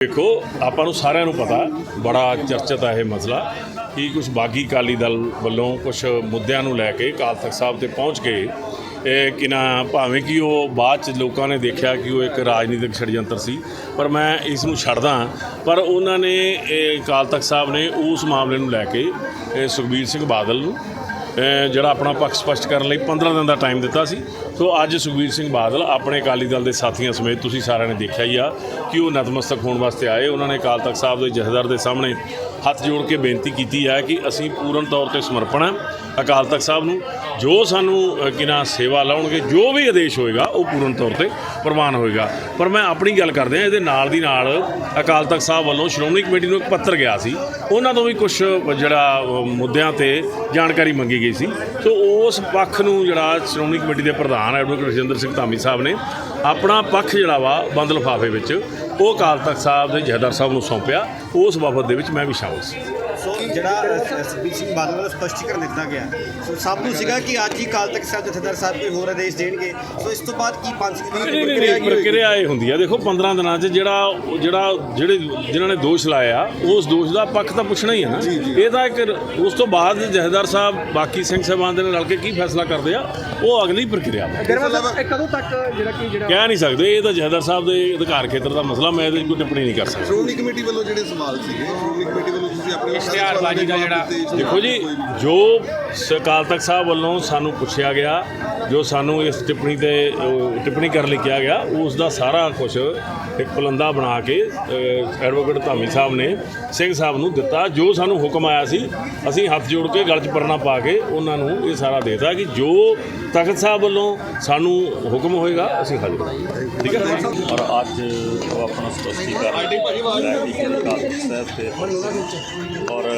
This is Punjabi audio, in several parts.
ਦੇਖੋ, ਆਪਾਂ ਨੂੰ ਸਾਰਿਆਂ ਨੂੰ ਪਤਾ, ਬੜਾ ਚਰਚਿਤ ਹੈ ਇਹ ਮਸਲਾ, ਕਿ ਕੁਝ ਬਾਗੀ ਕਾਲੀ ਦਲ ਵੱਲੋਂ ਕੁਝ ਮੁੱਦਿਆਂ ਨੂੰ ਲੈ ਕੇ ਅਕਾਲ ਤਖਤ ਸਾਹਿਬ ਤੇ ਪਹੁੰਚ ਕੇ, ਇਹ ਕਿ ਨਾ ਭਾਵੇਂ ਕਿ ਉਹ ਬਾਅਦ ਚ ਲੋਕਾਂ ਨੇ ਦੇਖਿਆ ਕਿ ਉਹ ਇੱਕ ਰਾਜਨੀਤਿਕ ਛੜਯੰਤਰ ਸੀ, ਪਰ ਮੈਂ ਇਸ ਨੂੰ ਛੱਡਦਾ ਪਰ ਉਹਨਾਂ ਨੇ, ਇਹ ਅਕਾਲ ਤਖਤ ਸਾਹਿਬ ਨੇ ਉਸ ਮਾਮਲੇ ਨੂੰ ਲੈ ਕੇ ਸੁਖਬੀਰ ਸਿੰਘ ਬਾਦਲ ਨੂੰ ਜਿਹੜਾ ਆਪਣਾ ਪੱਖ ਸਪਸ਼ਟ ਕਰਨ ਲਈ 15 ਦਿਨ ਦਾ ਟਾਈਮ ਦਿੱਤਾ ਸੀ। ਸੋ ਅੱਜ ਸੁਖਬੀਰ ਸਿੰਘ ਬਾਦਲ ਆਪਣੇ ਅਕਾਲੀ ਦਲ ਦੇ ਸਾਥੀਆਂ ਸਮੇਤ ਤੁਸੀਂ ਸਾਰਿਆਂ ਨੇ ਦੇਖਿਆ ਹੀ ਆ ਕਿ ਉਹ ਨਤਮਸਤਕ ਹੋਣ ਵਾਸਤੇ ਆਏ। ਉਹਨਾਂ ਨੇ ਅਕਾਲ ਤਖਤ ਸਾਹਿਬ ਦੇ ਜਥੇਦਾਰ ਦੇ ਸਾਹਮਣੇ ਹੱਥ ਜੋੜ ਕੇ ਬੇਨਤੀ ਕੀਤੀ ਹੈ ਕਿ ਅਸੀਂ ਪੂਰਨ ਤੌਰ ਤੇ ਸਮਰਪਣ ਹਾਂ ਅਕਾਲ ਤਖਤ ਸਾਹਿਬ ਨੂੰ। ਜੋ ਸਾਨੂੰ ਅਹ, ਕਿ ਨਾ ਸੇਵਾ ਲਾਉਣਗੇ ਜੋ ਵੀ ਆਦੇਸ਼ ਹੋਏਗਾ ਉਹ ਪੂਰਨ ਤੌਰ ਤੇ ਪ੍ਰਵਾਨ ਹੋਏਗਾ। ਪਰ ਮੈਂ ਆਪਣੀ ਗੱਲ ਕਰਦੇ ਹਾਂ ਇਹਦੇ ਨਾਲ ਦੀ ਨਾਲ ਅਕਾਲ ਤਖਤ ਸਾਹਿਬ ਵੱਲੋਂ ਸ਼੍ਰੋਮਣੀ ਕਮੇਟੀ ਨੂੰ ਇੱਕ ਪੱਤਰ ਗਿਆ ਸੀ ਉਹਨਾਂ ਤੋਂ ਵੀ ਕੁਝ ਜਿਹੜਾ ਮੁੱਦਿਆਂ ਤੇ ਜਾਣਕਾਰੀ ਮੰਗੀ ਗਈ ਸੀ। ਸੋ ਉਸ ਪੱਖ ਨੂੰ ਜਿਹੜਾ ਸ਼੍ਰੋਮਣੀ ਕਮੇਟੀ ਦੇ ਪ੍ਰਧਾਨ ਐਡਵੋਕੇਟ ਰਜਿੰਦਰ ਸਿੰਘ ਧਾਮੀ ਸਾਹਿਬ ਨੇ ਆਪਣਾ ਪੱਖ ਜਿਹੜਾ ਵਾ ਬੰਦ ਲਿਫਾਫੇ ਵਿੱਚ ਉਹ ਅਕਾਲ ਤਖਤ ਸਾਹਿਬ ਦੇ ਜਥੇਦਾਰ ਸਾਹਿਬ ਨੂੰ ਸੌਂਪਿਆ। ਉਸ ਵਫ਼ਦ ਦੇ ਵਿੱਚ ਮੈਂ ਵੀ ਸ਼ਾਮਲ ਸੀ। ਸੋ ਜਿਹੜਾ ਸੁਖਬੀਰ ਸਿੰਘ ਬਾਦਲ ਵੱਲੋਂ ਸਪਸ਼ਟੀਕਰਨ ਦਿੱਤਾ ਗਿਆ। ਸੋ ਸਭ ਨੂੰ ਸੀਗਾ ਕਿ ਅੱਜ ਹੀ ਕਾਲ ਤੱਕ ਸਾਹਿਬ ਜਥੇਦਾਰ ਸਾਹਿਬ ਕੋਈ ਹੋਰ ਆਦੇਸ਼ ਦੇਣਗੇ। ਸੋ ਇਸ ਤੋਂ ਬਾਅਦ ਕੀ ਪੰਜ ਦੀ ਨਹੀਂ ਨਹੀਂ ਪ੍ਰਕਿਰਿਆ ਕੀ ਹੋਏਗੀ? ਪ੍ਰਕਿਰਿਆ ਇਹ ਹੁੰਦੀ ਆ। ਦੇਖੋ 15 ਦਿਨਾਂ 'ਚ ਜਿਹੜਾ ਜਿਹੜਾ ਜਿਹੜੇ ਜਿਨ੍ਹਾਂ ਨੇ ਦੋਸ਼ ਲਾਇਆ ਉਸ ਦੋਸ਼ ਦਾ ਪੱਖ ਤਾਂ ਪੁੱਛਣਾ ਹੀ ਹੈ ਨਾ। ਇਹ ਤਾਂ ਇੱਕ ਉਸ ਤੋਂ ਬਾਅਦ ਜਥੇਦਾਰ ਸਾਹਿਬ ਬਾਕੀ ਸਿੰਘ ਸਾਹਿਬਾਨ ਦੇ ਨਾਲ ਰਲ ਕੇ ਕੀ ਫੈਸਲਾ ਕਰਦੇ ਆ ਉਹ ਅਗਲੀ ਪ੍ਰਕਿਰਿਆ ਕਦੋਂ ਤੱਕ ਜਿਹੜਾ ਕਿ ਜਿਹੜਾ ਕਹਿ ਨਹੀਂ ਸਕਦੇ ਇਹ ਤਾਂ ਜਥੇਦਾਰ ਸਾਹਿਬ ਦੇ ਅਧਿਕਾਰ ਖੇਤਰ ਦਾ ਮਸਲਾ ਮੈਂ ਇਹਦੇ ਕੋਈ ਟਿੱਪਣੀ ਨਹੀਂ ਕਰ ਸਕਦਾ। ਸ਼੍ਰੋਮਣੀ ਕਮੇਟੀ ਵੱਲੋਂ ਜਿਹੜੇ ਸਵਾਲ ਸੀਗੇ ਸ਼੍ਰੋਮਣੀ ਕਮੇਟੀ ਵੱਲੋਂ ਤੁਸੀਂ ਆਪਣੇ ਇਸ਼ਤਿਹਾਰਬਾਜ਼ੀ ਦਾ ਜਿਹੜਾ- ਦੇਖੋ ਜੀ ਜੋ ਅਕਾਲ ਤਖਤ ਸਾਹਿਬ ਵੱਲੋਂ ਸਾਨੂੰ ਪੁੱਛਿਆ ਗਿਆ ਜੋ ਸਾਨੂੰ ਇਸ ਟਿੱਪਣੀ ਤੇ ਟਿੱਪਣੀ ਕਰਨ ਲਈ ਕਿਹਾ ਗਿਆ ਉਸ ਦਾ ਸਾਰਾ ਕੁਝ ਇੱਕ ਪੁਲੰਦਾ ਬਣਾ ਕੇ ਐਡਵੋਕੇਟ ਧਾਮੀ ਸਾਹਿਬ ਨੇ ਸਿੰਘ ਸਾਹਿਬ ਨੂੰ ਦਿੱਤਾ ਜੋ ਸਾਨੂੰ ਹੁਕਮ ਆਇਆ ਸੀ ਅਸੀਂ ਹੱਥ ਜੋੜ ਕੇ ਗਲ 'ਚ ਪਰਨਾ ਪਾ ਕੇ ਉਹਨਾਂ ਨੂੰ ਇਹ ਸਾਰਾ ਦੇਤਾ ਕਿ ਜੋ ਤਖਤ ਸਾਹਿਬ ਵੱਲੋਂ ਸਾਨੂੰ ਹੁਕਮ ਹੋਏਗਾ ਅਸੀਂ ਹਾਜ਼ਰ ਠੀਕ ਹੈ? ਔਰ ਅੱਜ ਉਹ ਆਪਣਾ ਸਪਸ਼ਟੀਕਰਨ ਸਾਹਿਬ ਤੇ ਔਰ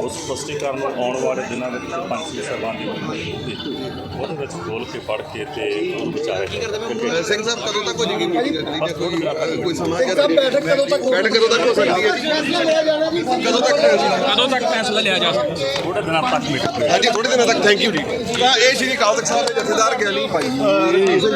ਉਸ ਸਪਸ਼ਟੀਕਰਨ ਨੂੰ ਆਉਣ ਵਾਲੇ ਦਿਨਾਂ ਵਿੱਚ ਪੰਜ ਛੇ ਸਾਹਿਬਾਨ ਦੀ ਮੀਟਿੰਗ ਹੋਊਗੀ ਉਹਦੇ ਵਿੱਚ ਖੋਲ ਕੇ ਪੜ੍ਹ ਕੇ ਤੇ ਉਹ ਵਿਚਾਰੇ ਅਹ ਸਿੰਘ ਸਾਹਿਬ ਕਦੋਂ ਤੱਕ ਹੋ ਜਾਏਗੀ ਮੀਟਿੰਗ ਜਾਂ ਕੋਈ ਅਹ, ਕੋਈ ਸਮਾਂ ਜਾਂ ਬੈਠਕ ਕਦੋਂ ਤੱਕ ਬੈਠਕ ਕਦੋਂ ਤੱਕ ਹੋ ਸਕਦੀ ਹੈ ਜੀ? ਕਦੋਂ ਤੱਕ ਕਦੋਂ ਤੱਕ ਫੈਸਲਾ ਲਿਆ ਜਾ ਸਕਦਾ? ਥੋੜੇ ਦਿਨਾਂ ਤੱਕ ਮੀਟਿੰਗ ਹਾਂਜੀ ਥੋੜੇ ਦਿਨਾਂ ਤੱਕ ਥੈਂਕ ਯੂ ਜੀ। ਇਹ ਸ਼੍ਰੀ ਅਕਾਲ ਤਖਤ ਸਾਹਿਬ ਦੇ ਜਥੇਦਾਰ ਗਿਆਨੀ ਭਾਈ।